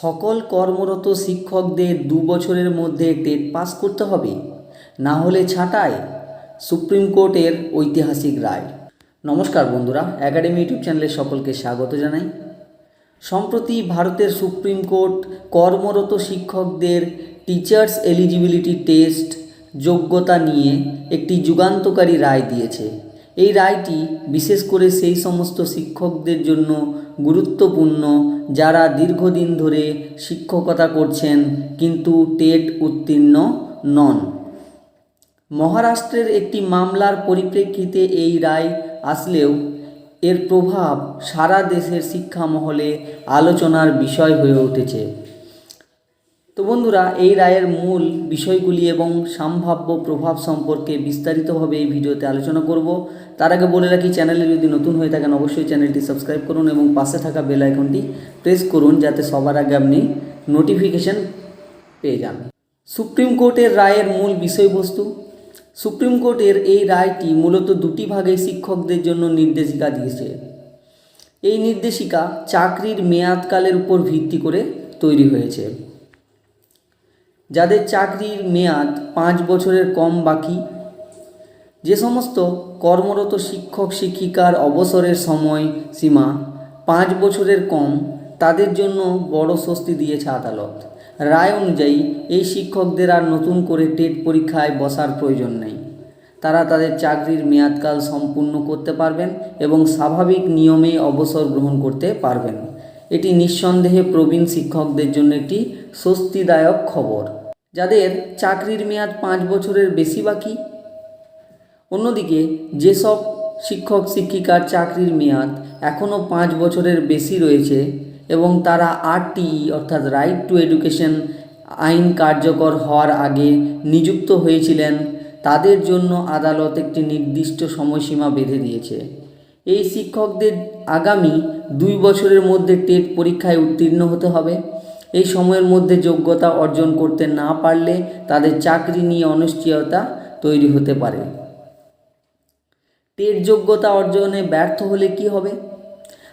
সকল কর্মরত শিক্ষকদের দু বছরের মধ্যে টেট পাস করতে হবে। না হলে ছাঁটাই সুপ্রিম কোর্টের ঐতিহাসিক রায়। নমস্কার বন্ধুরা একাডেমি ইউটিউব চ্যানেলে সকলকে স্বাগত জানাই। সম্প্রতি ভারতের সুপ্রিম কোর্ট কর্মরত শিক্ষকদের টিচার্স এলিজিবিলিটি টেস্ট যোগ্যতা নিয়ে একটি যুগান্তকারী রায় দিয়েছে। এই রায়টি বিশেষ করে সেই সমস্ত শিক্ষকদের জন্য গুরুত্বপূর্ণ যারা দীর্ঘদিন ধরে শিক্ষকতা করছেন কিন্তু টেট উত্তীর্ণ নন। মহারাষ্ট্রের একটি মামলার পরিপ্রেক্ষিতে এই রায় আসলেও এর প্রভাব সারা দেশের শিক্ষা মহলে আলোচনার বিষয় হয়ে উঠেছে। তো বন্ধুরা, এই রায়ের মূল বিষয়গুলি এবং সম্ভাব্য প্রভাব সম্পর্কে বিস্তারিতভাবে এই ভিডিওতে আলোচনা করব। তার আগে বলে রাখি, চ্যানেলে যদি নতুন হয়ে থাকেন, অবশ্যই চ্যানেলটি সাবস্ক্রাইব করুন এবং পাশে থাকা বেল আইকনটি প্রেস করুন যাতে সবার আগে আপনি নোটিফিকেশন পেয়ে যান। সুপ্রিম কোর্টের রায়ের মূল বিষয়বস্তু, সুপ্রিম কোর্টের এই রায়টি মূলত দুটি ভাগে শিক্ষকদের জন্য নির্দেশিকা দিয়েছে। এই নির্দেশিকা চাকরির মেয়াদকালের উপর ভিত্তি করে তৈরি হয়েছে। যাদের চাকরির মেয়াদ পাঁচ বছরের কম বাকি, যে সমস্ত কর্মরত শিক্ষক শিক্ষিকার অবসরের সময় সীমা পাঁচ বছরের কম, তাদের জন্য বড় স্বস্তি দিয়েছে আদালত। রায় অনুযায়ী, এই শিক্ষকদের আর নতুন করে টেট পরীক্ষায় বসার প্রয়োজন নেই। তারা তাদের চাকরির মেয়াদকাল সম্পূর্ণ করতে পারবেন এবং স্বাভাবিক নিয়মে অবসর গ্রহণ করতে পারবেন। এটি নিঃসন্দেহে প্রবীণ শিক্ষকদের জন্য একটি স্বস্তিদায়ক খবর। যাদের চাকরির মেয়াদ পাঁচ বছরের বেশি বাকি। অন্যদিকে যেসব শিক্ষক, শিক্ষিকার চাকরির মেয়াদ এখনও পাঁচ বছরের বেশি রয়েছে এবং তারা আরটিই অর্থাৎ রাইট টু এডুকেশন আইন কার্যকর হওয়ার আগে নিযুক্ত হয়েছিলেন, তাদের জন্য আদালত একটি নির্দিষ্ট সময়সীমা বেঁধে দিয়েছে। এই শিক্ষকদের আগামী দুই বছরের মধ্যে টেট পরীক্ষায় উত্তীর্ণ হতে হবে। এই সময়ের মধ্যে যোগ্যতা অর্জন করতে না পারলে তাদের চাকরি নিয়ে অনিশ্চয়তা তৈরি হতে পারে। টেট যোগ্যতা অর্জনে ব্যর্থ হলে কি হবে?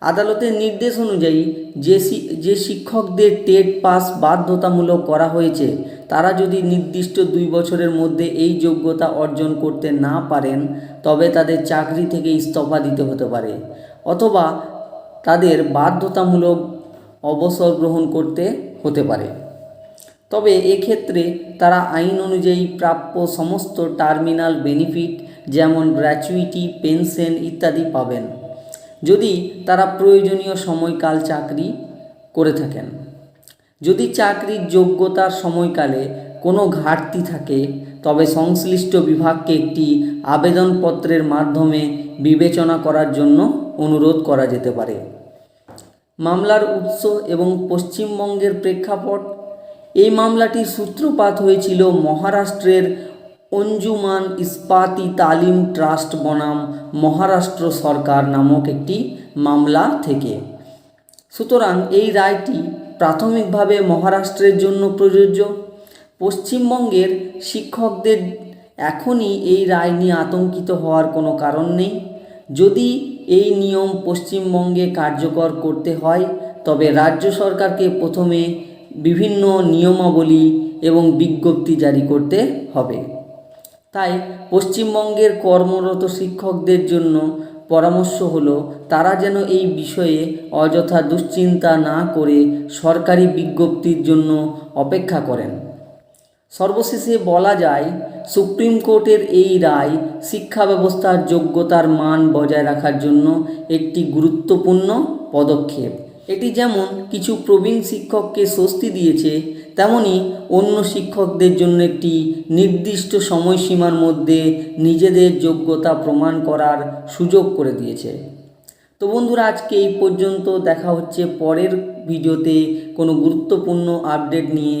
আদালতের নির্দেশ অনুযায়ী যে যে শিক্ষকদের টেট পাস বাধ্যতামূলক করা হয়েছে, তারা যদি নির্দিষ্ট দুই বছরের মধ্যে এই যোগ্যতা অর্জন করতে না পারেন, তবে তাদের চাকরি থেকে ইস্তফা দিতে হতে পারে। অথবা তাদের বাধ্যতামূলক অবসর গ্রহণ করতে হতে পারে। তবে এক্ষেত্রে তারা আইন অনুযায়ী প্রাপ্য সমস্ত টার্মিনাল বেনিফিট যেমন গ্র্যাচুইটি, পেনশন ইত্যাদি পাবেন, যদি তারা প্রয়োজনীয় সময়কাল চাকরি করে থাকেন। যদি চাকরির যোগ্যতার সময়কালে কোনো ঘাটতি থাকে, তবে সংশ্লিষ্ট বিভাগকে একটি আবেদনপত্রের মাধ্যমে বিবেচনা করার জন্য অনুরোধ করা যেতে পারে। মামলার উৎস এবং পশ্চিমবঙ্গের প্রেক্ষাপট। এই মামলাটির সূত্রপাত হয়েছিল মহারাষ্ট্রের অঞ্জুমান ইস্পাতি তালিম ট্রাস্ট বনাম মহারাষ্ট্র সরকার নামক একটি মামলা থেকে। সুতরাং এই রায়টি প্রাথমিকভাবে মহারাষ্ট্রের জন্য প্রযোজ্য। পশ্চিমবঙ্গের শিক্ষকদের এখনই এই রায় নিয়ে আতঙ্কিত হওয়ার কোনো কারণ নেই। যদি এই নিয়ম পশ্চিমবঙ্গে কার্যকর করতে হয়, তবে রাজ্য সরকারকে প্রথমে বিভিন্ন নিয়মাবলী এবং বিজ্ঞপ্তি জারি করতে হবে। তাই পশ্চিমবঙ্গের কর্মরত শিক্ষকদের জন্য পরামর্শ হলো, তারা যেন এই বিষয়ে অযথা দুশ্চিন্তা না করে সরকারি বিজ্ঞপ্তির জন্য অপেক্ষা করেন। সর্বশেষে বলা যায়, সুপ্রিম কোর্টের এই রায় শিক্ষা ব্যবস্থার যোগ্যতার মান বজায় রাখার জন্য একটি গুরুত্বপূর্ণ পদক্ষেপ। এটি যেমন কিছু প্রবীণ শিক্ষককে স্বস্তি দিয়েছে, তেমনি অন্য শিক্ষকদের জন্য একটি নির্দিষ্ট সময়সীমার মধ্যে নিজেদের যোগ্যতা প্রমাণ করার সুযোগ করে দিয়েছে। তো বন্ধুরা, আজকে এই পর্যন্ত দেখা হচ্ছে পরের ভিডিওতে কোনো গুরুত্বপূর্ণ আপডেট নিয়ে।